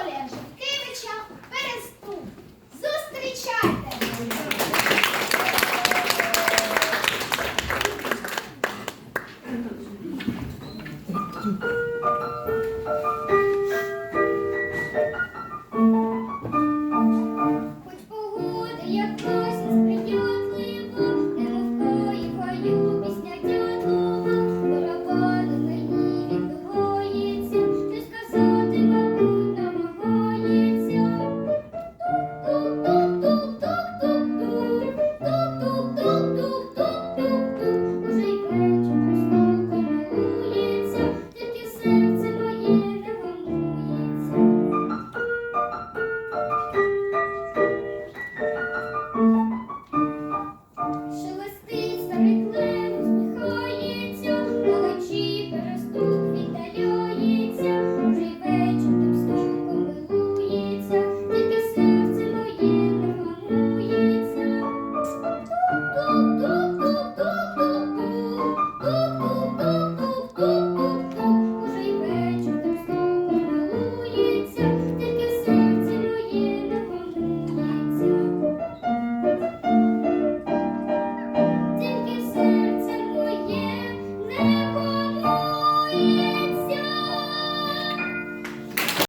Анатолія Житкевича Бересту. Зустрічайте!